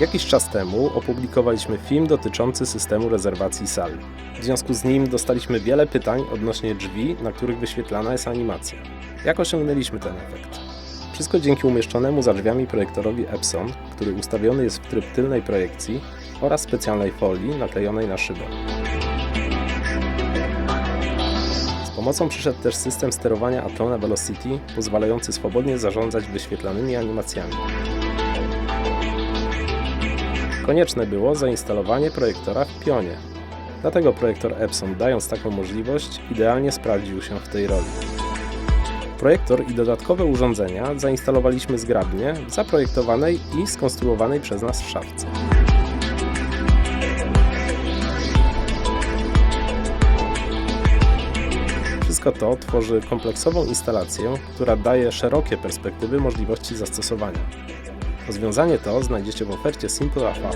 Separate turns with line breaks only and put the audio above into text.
Jakiś czas temu opublikowaliśmy film dotyczący systemu rezerwacji sal. W związku z nim dostaliśmy wiele pytań odnośnie drzwi, na których wyświetlana jest animacja. Jak osiągnęliśmy ten efekt? Wszystko dzięki umieszczonemu za drzwiami projektorowi Epson, który ustawiony jest w tryb tylnej projekcji oraz specjalnej folii naklejonej na szybę. Z pomocą przyszedł też system sterowania Atlona Velocity, pozwalający swobodnie zarządzać wyświetlanymi animacjami. Konieczne było zainstalowanie projektora w pionie. Dlatego projektor Epson, dając taką możliwość, idealnie sprawdził się w tej roli. Projektor i dodatkowe urządzenia zainstalowaliśmy zgrabnie w zaprojektowanej i skonstruowanej przez nas szafce. Wszystko to tworzy kompleksową instalację, która daje szerokie perspektywy możliwości zastosowania. Rozwiązanie to znajdziecie w ofercie Simple AV.